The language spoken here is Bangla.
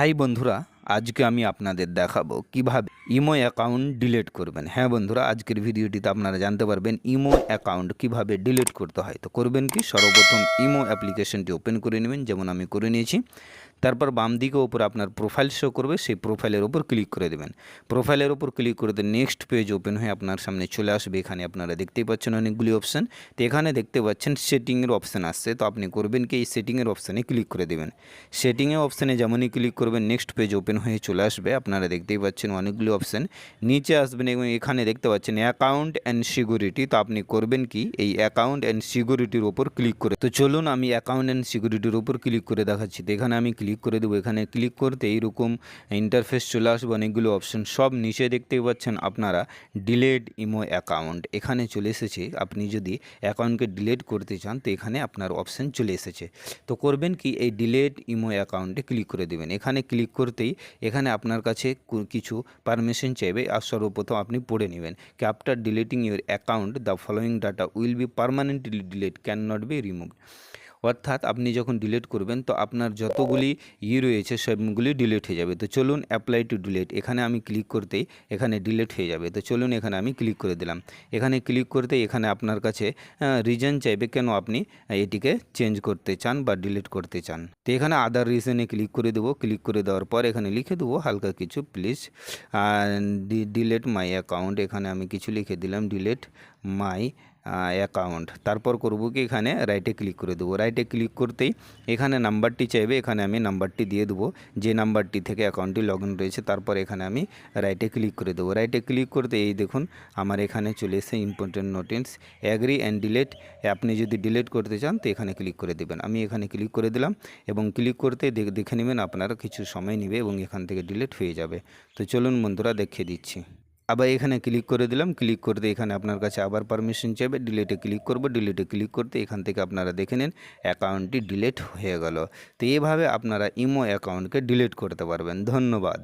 হাই বন্ধুরা, আজকে আমি আপনাদের দেখাবো কীভাবে ইমো অ্যাকাউন্ট ডিলিট করবেন। হ্যাঁ বন্ধুরা, আজকের ভিডিওটিতে আপনারা জানতে পারবেন ইমো অ্যাকাউন্ট কীভাবে ডিলিট করতে হয়। তো করবেন কি? সর্বপ্রথম ইমো অ্যাপ্লিকেশনটি ওপেন করে নেবেন। যেমন আমি করে নিয়েছি। তারপর বাম দিকে ওপর আপনার প্রোফাইল শো করবে, সেই প্রোফাইলের ওপর ক্লিক করে দেবেন। প্রোফাইলের ওপর ক্লিক করে দিয়ে নেক্সট পেজ ওপেন হয়ে আপনার সামনে চলে আসবে। এখানে আপনারা দেখতেই পাচ্ছেন অনেকগুলি অপশান তো এখানে দেখতে পাচ্ছেন সেটিংয়ের অপশান আসছে। তো আপনি করবেন কি, এই সেটিংয়ের অপশানে ক্লিক করে দেবেন। সেটিংয়ে অপশানে যেমনই ক্লিক করবেন নেক্সট পেজ ওপেন হয়ে চলে আসবে। আপনারা দেখতেই পাচ্ছেন অনেকগুলি অপশান নিচে আসবেন এবং এখানে দেখতে পাচ্ছেন অ্যাকাউন্ট অ্যান্ড সিকিউরিটি তো আপনি করবেন কি, এই অ্যাকাউন্ট অ্যান্ড সিকিউরিটির ওপর ক্লিক করে তো চলুন আমি অ্যাকাউন্ট অ্যান্ড সিকিউরিটির ওপর ক্লিক করে দেখাচ্ছি। তো এখানে আমি ক্লিক করে দেবো। এখানে ক্লিক করতে এইরকম ইন্টারফেস চলে আসবে, অনেকগুলো অপশন সব নিচে দেখতেই পাচ্ছেন আপনারা ডিলেট ইমো অ্যাকাউন্ট এখানে চলে এসেছে, আপনি যদি অ্যাকাউন্টকে ডিলেট করতে চান, তো এখানে আপনার অপশন চলে এসেছে। তো করবেন কি, এই ডিলেট ইমো অ্যাকাউন্টে ক্লিক করে দেবেন। এখানে ক্লিক করতেই এখানে আপনার কাছে কিছু পারমিশন চাইবে, আর সর্বপ্রথম আপনি পড়ে নেবেন। কি after deleting your account the following data will be permanently delete can not be remove অর্থাৎ আপনি যখন ডিলিট করবেন, তো আপনার যতগুলি ই রয়েছে, সবগুলি ডিলিট হয়ে যাবে। তো চলুন অ্যাপ্লাই টু ডিলিট এখানে আমি ক্লিক করতেই এখানে ডিলিট হয়ে যাবে। তো চলুন এখানে আমি ক্লিক করে দিলাম। এখানে ক্লিক করতে এখানে আপনার কাছে রিজন চাইবে কেন আপনি এটিকে চেঞ্জ করতে চান বা ডিলিট করতে চান। তো এখানে আদার রিজনে ক্লিক করে দেবো। ক্লিক করে দেওয়ার পর এখানে লিখে দেবো, হালকা কিছু প্লিজ ডিলেট মাই অ্যাকাউন্ট এখানে আমি কিছু লিখে দিলাম ডিলেট মাই অ্যাকাউন্ট তারপর করব কি, এখানে রাইটে ক্লিক করে দেবো। রাইটে ক্লিক করতেই এখানে নাম্বারটি চাইবে, এখানে আমি নাম্বারটি দিয়ে দেবো। যে নাম্বারটি থেকে অ্যাকাউন্টটি লগ রয়েছে, তারপর এখানে আমি রাইটে ক্লিক করে দেবো। রাইটে ক্লিক করতে এই দেখুন, আমার এখানে চলে এসে important notice agree and delete আপনি যদি ডিলিট করতে চান, তো এখানে ক্লিক করে দেবেন। আমি এখানে ক্লিক করে দিলাম, এবং ক্লিক করতে দেখে নেবেন আপনারা কিছু সময় নেবে, এবং এখান থেকে ডিলেট হয়ে যাবে। তো চলুন বন্ধুরা, দেখিয়ে দিচ্ছি। আবার এখানে ক্লিক করে দিলাম ক্লিক করতে এখানে আপনার কাছে আবার পারমিশন চাইবে ডিলেটে ক্লিক করব ডিলেটে ক্লিক করতে এখান থেকে আপনারা দেখে নিন অ্যাকাউন্টটি ডিলেট হয়ে গেল। তো এভাবে আপনারা ইমো অ্যাকাউন্টকে ডিলেট করতে পারবেন। ধন্যবাদ।